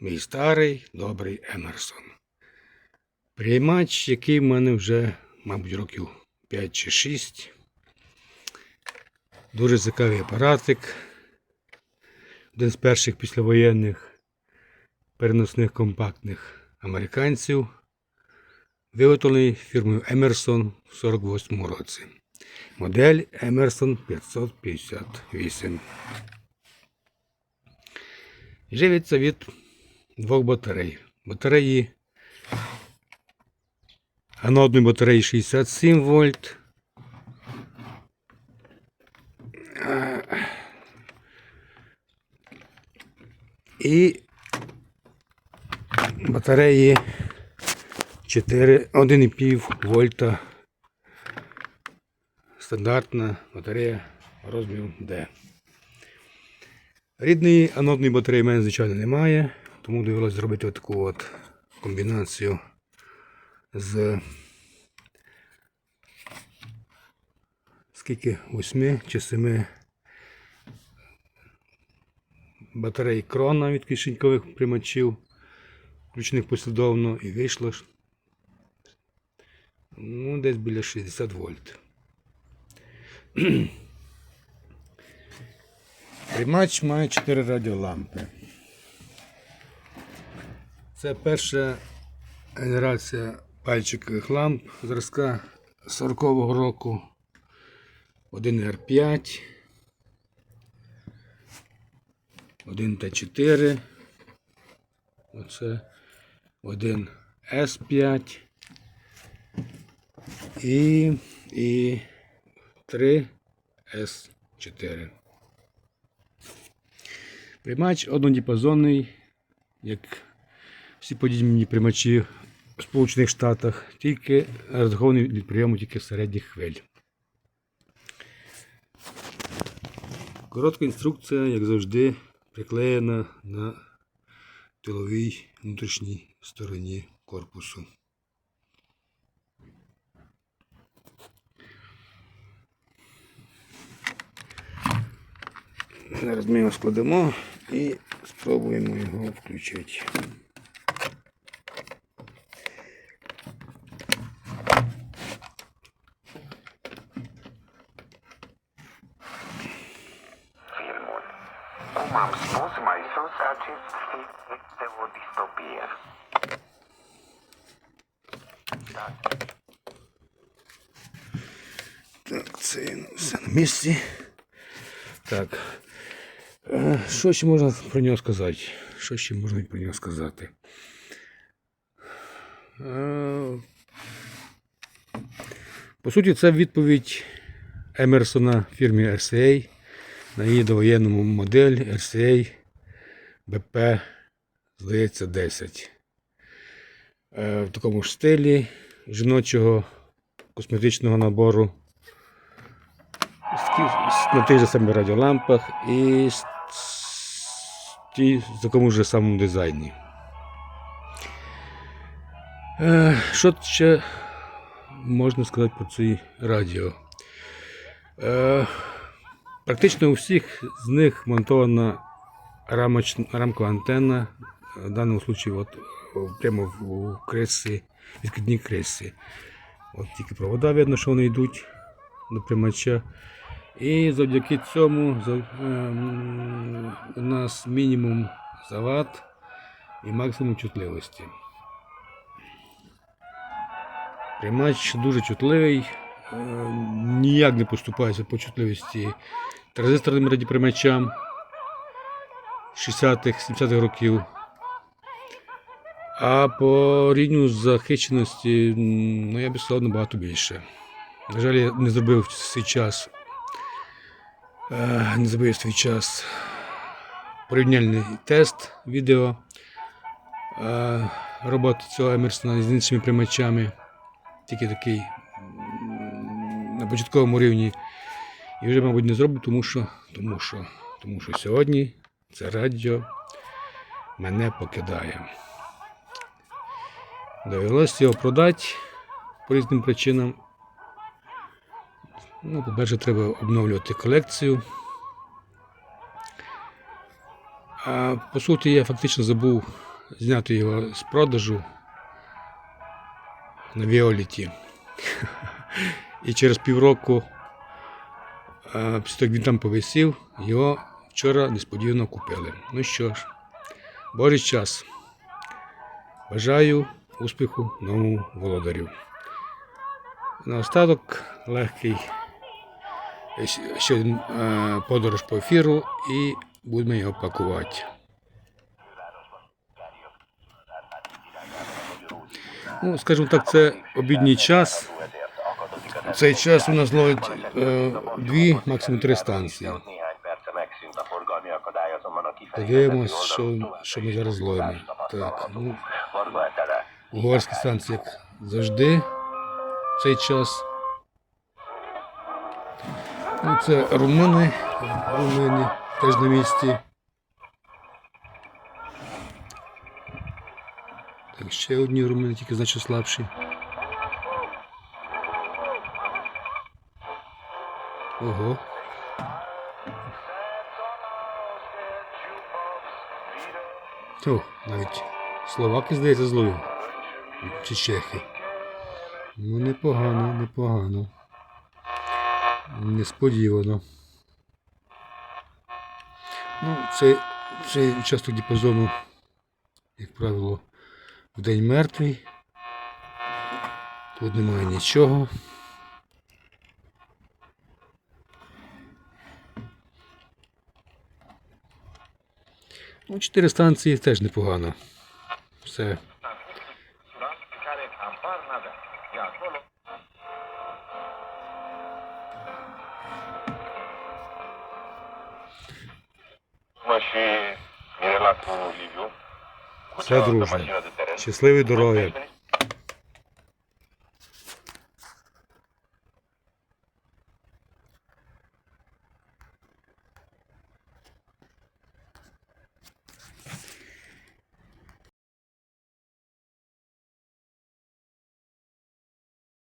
Мій старий добрий Емерсон. Приймач, який в мене вже, мабуть, років 5 чи 6. Дуже цікавий апаратик. Один з перших післявоєнних переносних компактних американців. Виготовлений фірмою Emerson в 48 році. Модель Emerson 558. Живиться від двох батарей. Батареї анодної батареї 67 вольт. І батареї 4, 1,5 вольта. Стандартна батарея розміру D. Рідної анодної батареї в мене, звичайно, немає, тому довелося зробити таку от комбінацію з скільки 8 чи 7 батарей крона від кишенькових примачів, включених послідовно, і вийшло ну, десь біля 60 вольт. Приймач має 4 радіолампи. Це перша генерація пальчикових ламп зразка 40-го року. 1 R5, 1 Т4, оце 1 С5 і, і 3 С4. Приймач однодіпазонний, як всі подібні приймачі в Сполучених Штатах, тільки розрахований від прийому тільки середніх хвиль. Коротка інструкція, як завжди, приклеєна на тиловій внутрішній стороні корпусу. Зараз ми його складемо і спробуємо його включити. Cum am spus mai sus, acest film este o distopie. Так, це все на місці. Так. Що ще можна про нього сказати? Що ще можна про нього сказати? По суті, це відповідь Емерсона фірмі RCA на її довоєнному модель RCA BP, здається, 10. Е, В такому ж стилі жіночого косметичного набору на тих же самих радіолампах і в такому ж самому дизайні. Е, Що ще можна сказати про це радіо? Практично у всіх з них монтована рамоч, рамкова антенна, в даному випадку от, прямо в, у криси, відкидній криси. От тільки провода видно, що вони йдуть до приймача. І завдяки цьому ем, у нас мінімум завад і максимум чутливості. Приймач дуже чутливий, е, ніяк не поступається по чутливості транзисторним радіоприймачам 60-х, 70-х років. А по рівню захищеності, ну я би сказав, набагато більше. На жаль, я не зробив свій час Е, не забив свій час порівняльний тест відео е, роботи цього Емерсона з іншими приймачами. Тільки такий на початковому рівні. І вже, мабуть, не зроблю, тому що, тому що, тому що сьогодні це радіо мене покидає. Довелося його продати по різним причинам. Ну, по-перше, треба обновлювати колекцію. А, по суті, я фактично забув зняти його з продажу на Віоліті. І через півроку, після того, як він там повисів, його вчора несподівано купили. Ну що ж, Божий час. Бажаю успіху новому володарю. Наостаток легкий ще один е, подорож по ефіру і будемо його пакувати. Ну, скажімо так, це обідній час. В цей час у нас ловить е, дві, максимум три станції. Подивимось, що, що ми зараз ловимо. Так, ну, угорські станції, як завжди, в цей час. Ну, це румуни, румуни теж на місці. Так, ще одні румуни, тільки значно слабші. Ого. О, навіть словаки, здається, зловив. Чи чехи. Ну, непогано, непогано. Несподівано. Ну, цей, цей участок діапазону, як правило, в день мертвий. Тут немає нічого. Ну, чотири станції теж непогано. Все. Все дружно. Щасливої дороги.